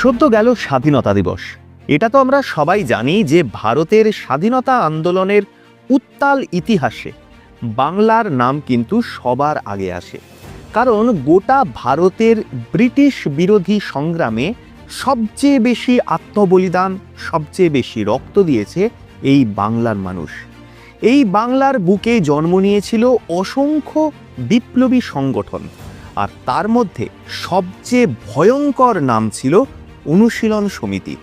সদ্য গেল স্বাধীনতা দিবস। এটা তো আমরা সবাই জানি যে ভারতের স্বাধীনতা আন্দোলনের উত্তাল ইতিহাসে বাংলার নাম কিন্তু সবার আগে আসে। কারণ গোটা ভারতের ব্রিটিশ বিরোধী সংগ্রামে সবচেয়ে বেশি আত্মবলিদান, সবচেয়ে বেশি রক্ত দিয়েছে এই বাংলার মানুষ। এই বাংলার বুকে জন্ম নিয়েছিল অসংখ্য বিপ্লবী সংগঠন। আর তার মধ্যে সবচেয়ে ভয়ঙ্কর নাম ছিল অনুশীলন সমিতি।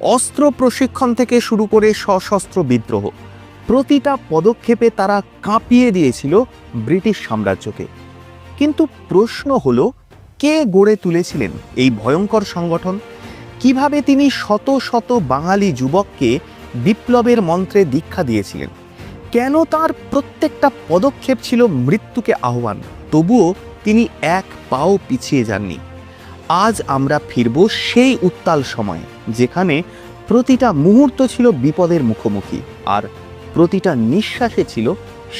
অস্ত্র প্রশিক্ষণ থেকে শুরু করে সশস্ত্র বিদ্রোহ। প্রতিটা পদক্ষেপে তারা কাঁপিয়ে দিয়েছিল ব্রিটিশ সাম্রাজ্যকে। কিন্তু প্রশ্ন হলো, কে গড়ে তুলেছিলেন এই ভয়ঙ্কর সংগঠন? কীভাবে তিনি শত শত বাঙালি যুবককে বিপ্লবের মন্ত্রে দীক্ষা দিয়েছিলেন? কেন তার প্রত্যেকটা পদক্ষেপ ছিল মৃত্যুকে আহ্বান? তবুও তিনি এক পাও পিছিয়ে যাননি। আজ আমরা ফিরব সেই উত্তাল সময়ে, যেখানে প্রতিটা মুহূর্ত ছিল বিপদের মুখোমুখি আর প্রতিটা নিঃশ্বাসে ছিল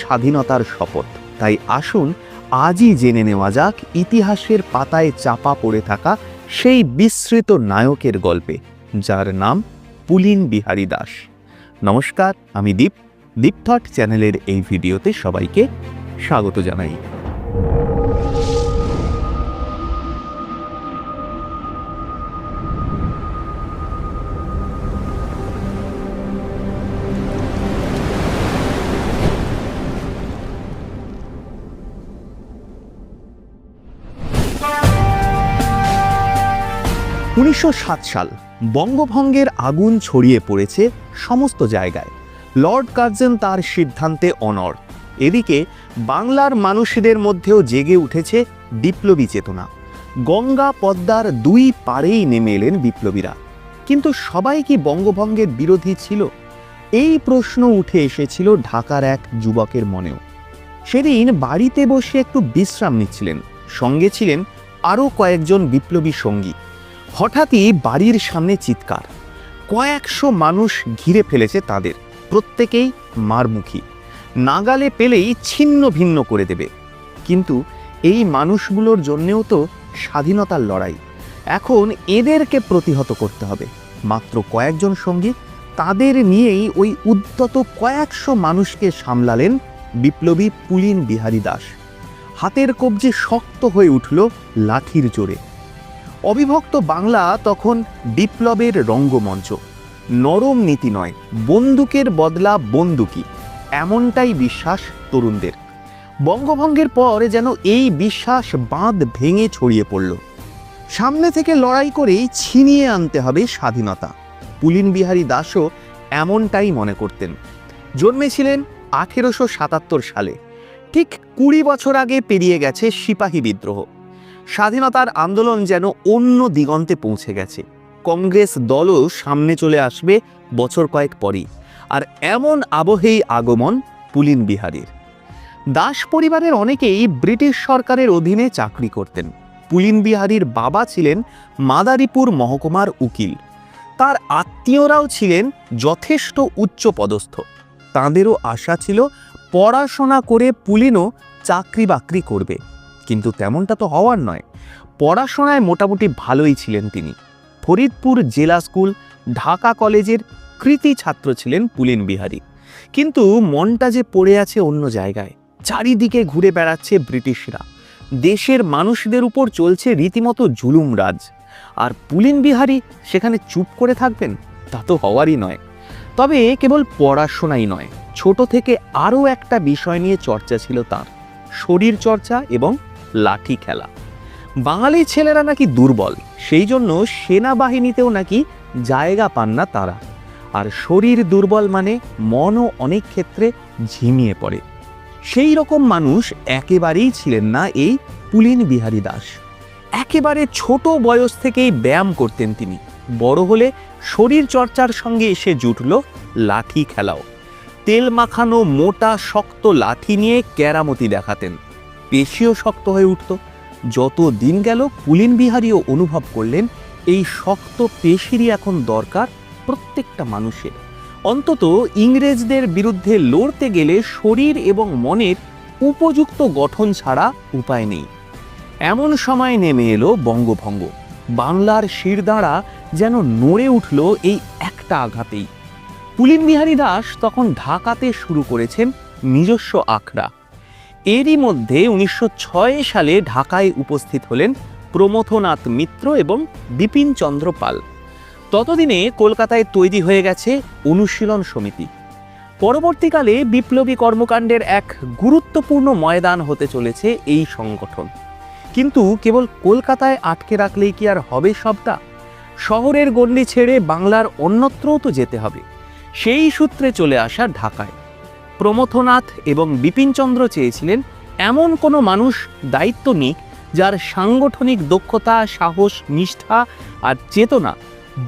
স্বাধীনতার শপথ। তাই আসুন আজই জেনে নেওয়া যাক ইতিহাসের পাতায় চাপা পড়ে থাকা সেই বিস্মৃত নায়কের গল্পে, যার নাম পুলিন বিহারী দাস। নমস্কার, আমি দীপ। দীপ থট চ্যানেলের এই ভিডিওতে সবাইকে স্বাগত জানাই। উনিশশো সাত সাল বঙ্গভঙ্গের আগুন ছড়িয়ে পড়েছে সমস্ত জায়গায়। লর্ড কার্জন তার সিদ্ধান্তে অনড়। এদিকে বাংলার মানুষদের মধ্যেও জেগে উঠেছে বিপ্লবী চেতনা। গঙ্গা পদ্মার দুই পারেই নেমে এলেন বিপ্লবীরা। কিন্তু সবাই কি বঙ্গভঙ্গের বিরোধী ছিল? এই প্রশ্ন উঠে এসেছিল ঢাকার এক যুবকের মনেও। সেদিন বাড়িতে বসে একটু বিশ্রাম নিচ্ছিলেন। সঙ্গে ছিলেন আরও কয়েকজন বিপ্লবী সঙ্গী। হঠাৎই বাড়ির সামনে চিৎকার। কয়েকশো মানুষ ঘিরে ফেলেছে তাদের, প্রত্যেকেই মারমুখী। নাগালে পেলেই ছিন্ন ভিন্ন করে দেবে। কিন্তু এই মানুষগুলোর জন্যেও তো স্বাধীনতার লড়াই। এখন এদেরকে প্রতিহত করতে হবে। মাত্র কয়েকজন সঙ্গী তাদের নিয়েই ওই উদ্যত কয়েকশো মানুষকে সামলালেন বিপ্লবী পুলিন বিহারী দাস। হাতের কবজি শক্ত হয়ে উঠল লাঠির জোরে। অবিভক্ত বাংলা তখন বিপ্লবের রঙ্গমঞ্চ। নরম নীতি নয়, বন্দুকের বদলা বন্দুকি এমনটাই বিশ্বাস তরুণদের। বঙ্গভঙ্গের পর যেন এই বিশ্বাস বাঁধ ভেঙে ছড়িয়ে পড়ল। সামনে থেকে লড়াই করেই ছিনিয়ে আনতে হবে স্বাধীনতা। পুলিন বিহারী দাসও এমনটাই মনে করতেন। জন্মেছিলেন আঠেরোশো সাতাত্তর সালে। ঠিক কুড়ি বছর আগে পেরিয়ে গেছে সিপাহী বিদ্রোহ। স্বাধীনতার আন্দোলন যেন অন্য দিগন্তে পৌঁছে গেছে। কংগ্রেস দলও সামনে চলে আসবে বছর কয়েক পরই। আর এমন আবহেই আগমন পুলিন বিহারীর। দাস পরিবারের অনেকেই ব্রিটিশ সরকারের অধীনে চাকরি করতেন। পুলিন বিহারীর বাবা ছিলেন মাদারীপুর মহকুমার উকিল। তার আত্মীয়রাও ছিলেন যথেষ্ট উচ্চ পদস্থ তাঁদেরও আশা ছিল পড়াশোনা করে পুলিনও চাকরি বাকরি করবে। কিন্তু তেমনটা তো হওয়ার নয়। পড়াশোনায় মোটামুটি ভালোই ছিলেন তিনি। ফরিদপুর জেলা স্কুল, ঢাকা কলেজের কৃতি ছাত্র ছিলেন পুলিন বিহারী। কিন্তু মনটা যে পড়ে আছে অন্য জায়গায়। চারিদিকে ঘুরে বেড়াচ্ছে ব্রিটিশরা। দেশের মানুষদের উপর চলছে রীতিমতো জুলুম রাজ। আর পুলিন বিহারী সেখানে চুপ করে থাকবেন, তা তো হওয়ারই নয়। তবে কেবল পড়াশোনাই নয়, ছোট থেকে আরও একটা বিষয় নিয়ে চর্চা ছিল তার। শরীর চর্চা এবং লাঠি খেলা। বাঙালি ছেলেরা নাকি দুর্বল, সেই জন্য সেনাবাহিনীতেও নাকি জায়গা পান না তারা। আর শরীর দুর্বল মানে মনও অনেক ক্ষেত্রে ঝিমিয়ে পড়ে। সেই রকম মানুষ একেবারেই ছিলেন না এই পুলিন বিহারী দাস। একেবারে ছোট বয়স থেকেই ব্যায়াম করতেন তিনি। বড় হলে শরীর চর্চার সঙ্গে এসে জুটল লাঠি খেলাও। তেল মাখানো মোটা, শক্ত লাঠি নিয়ে কেরামতি দেখাতেন। পেশিও শক্ত হয়ে উঠত। যত দিন গেল পুলিন বিহারীও অনুভব করলেন, এই শক্ত পেশিরই এখন দরকার প্রত্যেকটা মানুষের। অন্তত ইংরেজদের বিরুদ্ধে লড়তে গেলে শরীর এবং মনের উপযুক্ত গঠন ছাড়া উপায় নেই। এমন সময় নেমে এলো বঙ্গভঙ্গ। বাংলার শিরদাঁড়া যেন নড়ে উঠল এই একটা আঘাতেই। পুলিন বিহারী দাস তখন ঢাকাতে শুরু করেছেন নিজস্ব আখড়া। এরই মধ্যে উনিশশো ছয় সালে ঢাকায় উপস্থিত হলেন প্রমথনাথ মিত্র এবং বিপিন চন্দ্র পাল। ততদিনে কলকাতায় তৈরি হয়ে গেছে অনুশীলন সমিতি। পরবর্তীকালে বিপ্লবী কর্মকাণ্ডের এক গুরুত্বপূর্ণ ময়দান হতে চলেছে এই সংগঠন। কিন্তু কেবল কলকাতায় আটকে রাখলেই কি আর হবে সবটা? শহরের গণ্ডি ছেড়ে বাংলার অন্যত্রও তো যেতে হবে। সেই সূত্রে চলে আসা ঢাকায়। প্রমথনাথ এবং বিপিনচন্দ্র চেয়েছিলেন এমন কোনো মানুষ দায়িত্ব নিক যার সাংগঠনিক দক্ষতা, সাহস, নিষ্ঠা আর চেতনা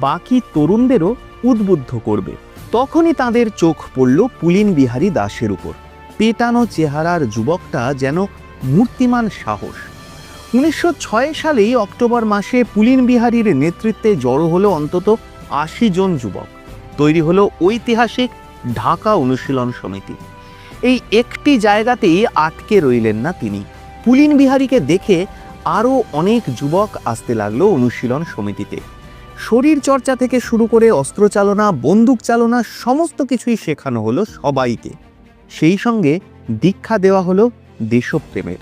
বাকি তরুণদেরও উদ্বুদ্ধ করবে। তখনই তাদের চোখ পড়ল পুলিন বিহারী দাসের উপর। পেটানো চেহারার যুবকটা যেন মূর্তিমান সাহস। উনিশশো ছয় সালেই অক্টোবর মাসে পুলিন বিহারীর নেতৃত্বে জড়ো হলো অন্তত আশি জন যুবক। তৈরি হলো ঐতিহাসিক ঢাকা অনুশীলন সমিতি। এই একটি জায়গাতেই আটকে রইলেন না তিনি। পুলিন বিহারীকে দেখে আরও অনেক যুবক আসতে লাগল অনুশীলন সমিতিতে। শরীর চর্চা থেকে শুরু করে অস্ত্রচালনা, বন্দুক চালনা, সমস্ত কিছুই শেখানো হলো সবাইকে। সেই সঙ্গে দীক্ষা দেওয়া হলো দেশপ্রেমের।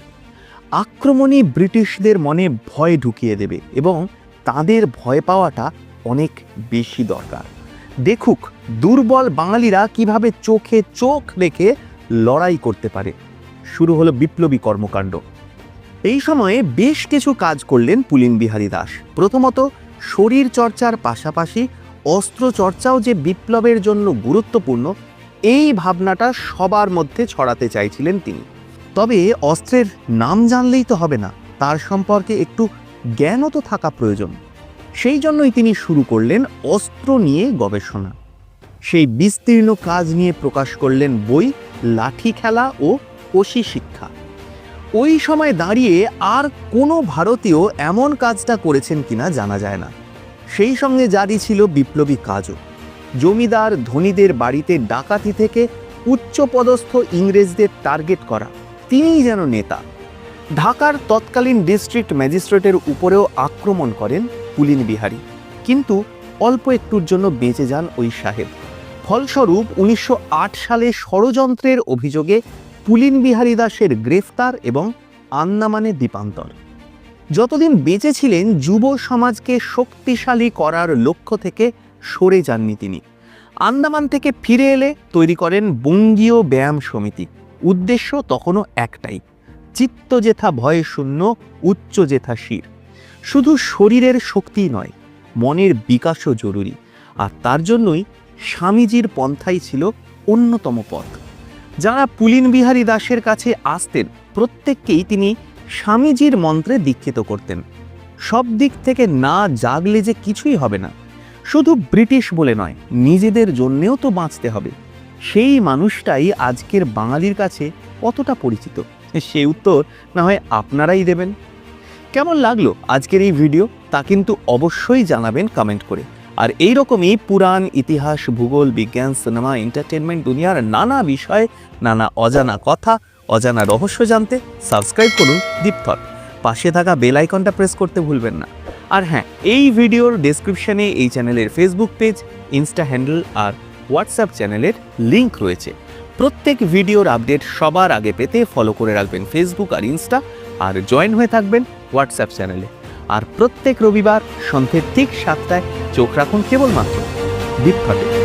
আক্রমণী ব্রিটিশদের মনে ভয় ঢুকিয়ে দেবে এবং তাদের ভয় পাওয়াটা অনেক বেশি দরকার। দেখুক দুর্বল বাঙালিরা কীভাবে চোখে চোখ রেখে লড়াই করতে পারে। শুরু হলো বিপ্লবী কর্মকাণ্ড। এই সময়ে বেশ কিছু কাজ করলেন পুলিন বিহারী দাস। প্রথমত শরীর চর্চার পাশাপাশি অস্ত্র চর্চাও যে বিপ্লবের জন্য গুরুত্বপূর্ণ, এই ভাবনাটা সবার মধ্যে ছড়াতে চাইছিলেন তিনি। তবে অস্ত্রের নাম জানলেই তো হবে না, তার সম্পর্কে একটু জ্ঞানও তো থাকা প্রয়োজন। সেই জন্যই তিনি শুরু করলেন অস্ত্র নিয়ে গবেষণা। সেই বিস্তীর্ণ কাজ নিয়ে প্রকাশ করলেন বই, লাঠি খেলা ও কষি শিক্ষা। ওই সময় দাঁড়িয়ে আর কোনো ভারতীয় এমন কাজটা করেছেন কিনা জানা যায় না। সেই সঙ্গে জারি ছিল বিপ্লবী কাজও। জমিদার ধনীদের বাড়িতে ডাকাতি থেকে উচ্চপদস্থ ইংরেজদের টার্গেট করা, তিনিই যেন নেতা। ঢাকার তৎকালীন ডিস্ট্রিক্ট ম্যাজিস্ট্রেটের উপরেও আক্রমণ করেন পুলিন বিহারী। কিন্তু অল্প একটুর জন্য বেঁচে যান ওই সাহেব। ফলস্বরূপ উনিশশো আট সালে ষড়যন্ত্রের অভিযোগে পুলিন বিহারী দাসের গ্রেফতার এবং আন্দামানে দ্বীপান্তর যতদিন বেঁচে ছিলেন, যুব সমাজকে শক্তিশালী করার লক্ষ্য থেকে সরে যাননি তিনি। আন্দামান থেকে ফিরে এলে তৈরি করেন বঙ্গীয় ব্যায়াম সমিতি। উদ্দেশ্য তখনও একটাই চিত্ত জেথা ভয়ে শূন্য উচ্চ জেথা শির। শুধু শরীরের শক্তি নয়, মনের বিকাশও জরুরি। আর তার জন্যই স্বামীজির পন্থাই ছিল অন্যতম পথ। যারা পুলিন বিহারী দাসের কাছে আসতেন, প্রত্যেককেই তিনি স্বামীজির মন্ত্রে দীক্ষিত করতেন। সব দিক থেকে না জাগলে যে কিছুই হবে না, শুধু ব্রিটিশ বলে নয়, নিজেদের জন্যেও তো বাঁচতে হবে। সেই মানুষটাই আজকের বাঙালির কাছে কতটা পরিচিত? সে উত্তর না হয় আপনারাই দেবেন। কেমন লাগল আজকের এই ভিডিও তা কিন্তু অবশ্যই জানাবেন কমেন্ট করে। আর এই রকমই পুরাণ, ইতিহাস, ভূগোল, বিজ্ঞান সিনেমা এন্টারটেনমেন্ট দুনিয়ার নানা বিষয় নানা অজানা কথা, অজানা রহস্য জানতে সাবস্ক্রাইব করুন দীপথট পাশে থাকা বেল আইকনটা প্রেস করতে ভুলবেন না। আর হ্যাঁ এই ভিডিওর ডেসক্রিপশনে এই চ্যানেলের ফেসবুক পেজ ইনস্টা হ্যান্ডেল আর হোয়াটসঅ্যাপ চ্যানেলের লিংক রয়েছে। প্রত্যেক ভিডিওর আপডেট সবার আগে পেতে ফলো করে রাখবেন ফেসবুক আর ইনস্টা আর জয়েন হয়ে থাকবেন হোয়াটসঅ্যাপ চ্যানেলে। আর প্রত্যেক রবিবার সন্ধ্যের ঠিক সাতটায় চোখ রাখুন কেবলমাত্র দীপঘটে।